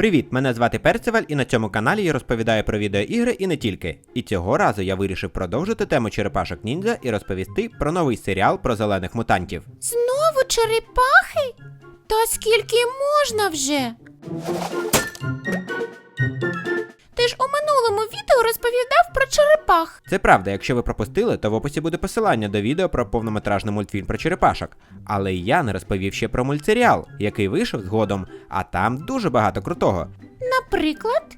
Привіт, мене звати Перцеваль, і на цьому каналі я розповідаю про відеоігри і не тільки. І цього разу я вирішив продовжити тему черепашок ніндзя і розповісти про новий серіал про зелених мутантів. Знову черепахи? Та скільки можна вже? Ж у минулому відео розповідав про черепах. Це правда, якщо ви пропустили, то в описі буде посилання до відео про повнометражний мультфільм про черепашок. Але я не розповів ще про мультсеріал, який вийшов згодом, а там дуже багато крутого. Наприклад,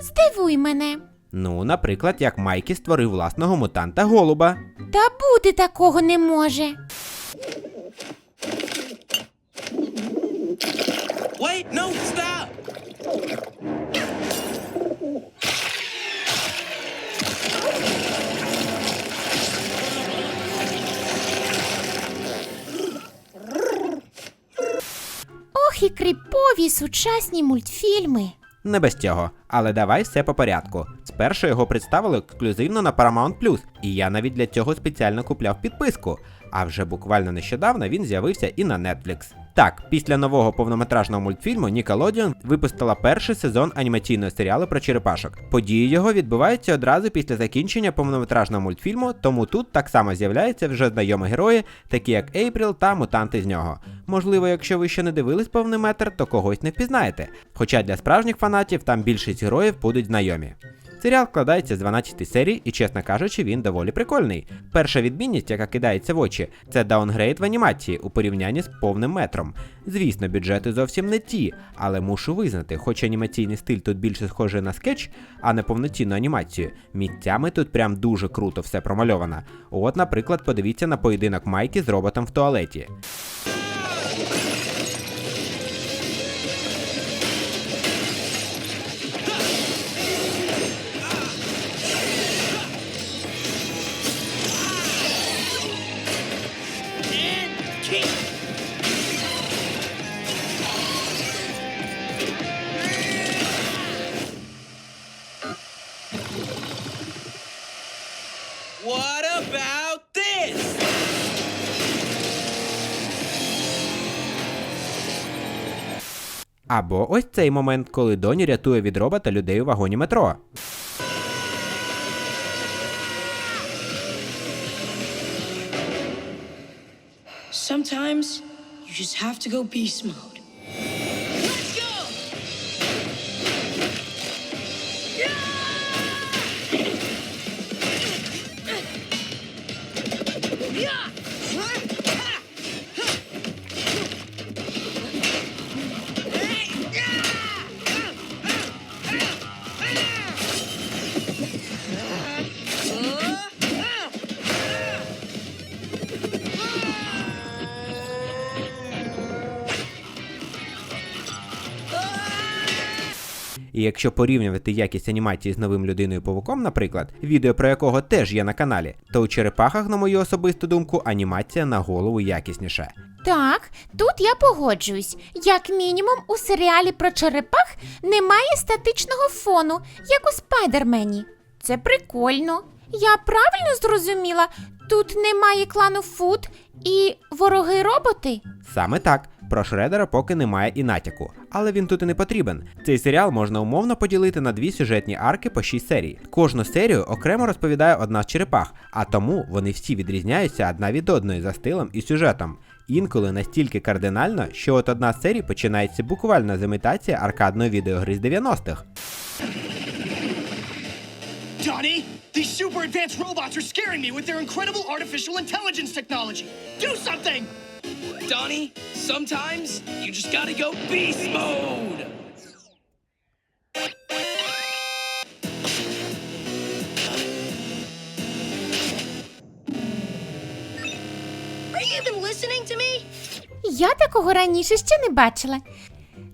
здивуй мене. Ну, наприклад, як Майкі створив власного мутанта голуба. Та бути такого не може. Wait, no, stop! Ох і кріпові сучасні мультфільми. Не без цього, але давай все по порядку. Спершу його представили ексклюзивно на Paramount+, і я навіть для цього спеціально купляв підписку. А вже буквально нещодавно він з'явився і на Netflix. Так, після нового повнометражного мультфільму Nickelodeon випустила перший сезон анімаційного серіалу про черепашок. Події його відбуваються одразу після закінчення повнометражного мультфільму, тому тут так само з'являються вже знайомі герої, такі як Ейпріл та мутанти з нього. Можливо, якщо ви ще не дивились повний метр, то когось не впізнаєте. Хоча для справжніх фанатів там більшість героїв будуть знайомі. Серіал складається з 12 серій, і, чесно кажучи, він доволі прикольний. Перша відмінність, яка кидається в очі, це даунгрейд в анімації у порівнянні з повним метром. Звісно, бюджети зовсім не ті, але мушу визнати, хоч анімаційний стиль тут більше схожий на скетч, а не повноцінну анімацію, місцями тут прям дуже круто все промальовано. От, наприклад, подивіться на поєдинок Майки з роботом в туалеті. What about this? Або ось цей момент, коли Доні рятує від робота людей у вагоні метро. Sometimes you just have to go beast mode. І якщо порівнювати якість анімації з новим людиною павуком, наприклад, відео про якого теж є на каналі, то у черепахах, на мою особисту думку, анімація на голову якісніша. Так, тут я погоджуюсь. Як мінімум, у серіалі про черепах немає статичного фону, як у спайдермені. Це прикольно. Я правильно зрозуміла, тут немає клану Фут і вороги роботи. Саме так, про Шредера поки немає і натяку, але він тут і не потрібен. Цей серіал можна умовно поділити на дві сюжетні арки по 6 серій. Кожну серію окремо розповідає одна з черепах, а тому вони всі відрізняються одна від одної за стилем і сюжетом. Інколи настільки кардинально, що от одна з серій починається буквально з імітації аркадної відеогри з 90-х. Johnny, these super advanced robots are scaring me with their incredible artificial intelligence technology. Do something! Donnie, sometimes you just gotta go beast mode! Are you even listening to me? Я такого раніше ще не бачила.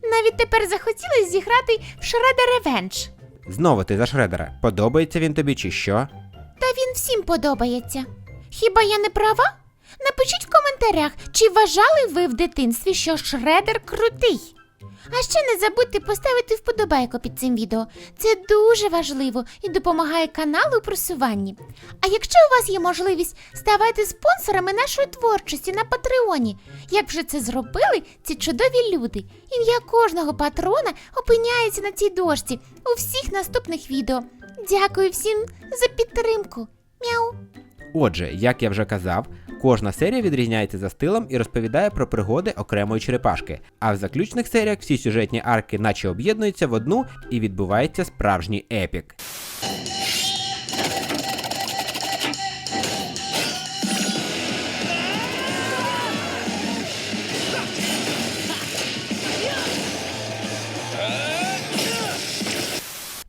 Навіть тепер захотілося зіграти в Shredder Revenge. Знову ти за Шредера. Подобається він тобі чи що? Та він всім подобається. Хіба я не права? Напишіть в коментарях, чи вважали ви в дитинстві, що Шредер крутий. А ще не забудьте поставити вподобайку під цим відео. Це дуже важливо і допомагає каналу у просуванні. А якщо у вас є можливість, ставайте спонсорами нашої творчості на Патреоні. Як вже це зробили ці чудові люди. Ім'я кожного патрона опиняється на цій дошці у всіх наступних відео. Дякую всім за підтримку. Мяу. Отже, як я вже казав, кожна серія відрізняється за стилем і розповідає про пригоди окремої черепашки. А в заключних серіях всі сюжетні арки наче об'єднуються в одну і відбувається справжній епік.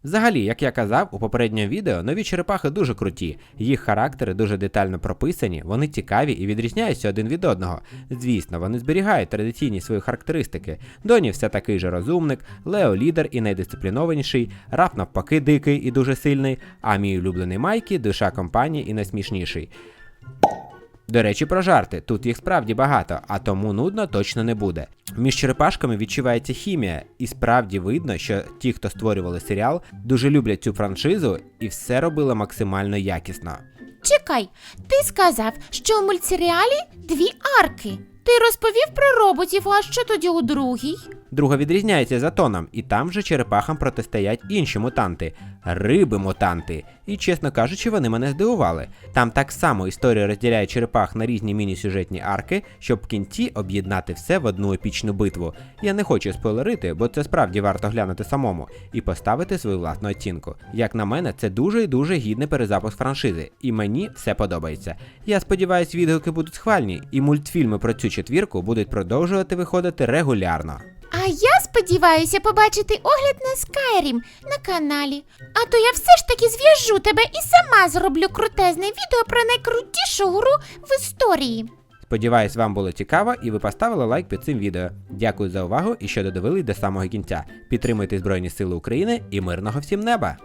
Взагалі, як я казав у попередньому відео, нові черепахи дуже круті, їх характери дуже детально прописані, вони цікаві і відрізняються один від одного. Звісно, вони зберігають традиційні свої характеристики. Доні все такий же розумник, Лео лідер і найдисциплінованіший, Раф навпаки дикий і дуже сильний, а мій улюблений Майкі душа компанії і найсмішніший. До речі, про жарти. Тут їх справді багато, а тому нудно точно не буде. Між черепашками відчувається хімія, і справді видно, що ті, хто створювали серіал, дуже люблять цю франшизу і все робили максимально якісно. Чекай, ти сказав, що у мультсеріалі дві арки. Ти розповів про роботів, а що тоді у другій? Друга відрізняється за тоном, і там же черепахам протистоять інші мутанти, риби-мутанти. І, чесно кажучи, вони мене здивували. Там так само історія розділяє черепах на різні міні-сюжетні арки, щоб в кінці об'єднати все в одну епічну битву. Я не хочу спойлерити, бо це справді варто глянути самому і поставити свою власну оцінку. Як на мене, це дуже і дуже гідний перезапуск франшизи, і мені все подобається. Я сподіваюся, відгуки будуть схвальні, і мультфільми про цю четвірку будуть продовжувати виходити регулярно. А я сподіваюся побачити огляд на Skyrim на каналі. А то я все ж таки зв'яжу тебе і сама зроблю крутезне відео про найкрутішу гру в історії. Сподіваюсь, вам було цікаво і ви поставили лайк під цим відео. Дякую за увагу і що додивились до самого кінця. Підтримуйте Збройні Сили України і мирного всім неба!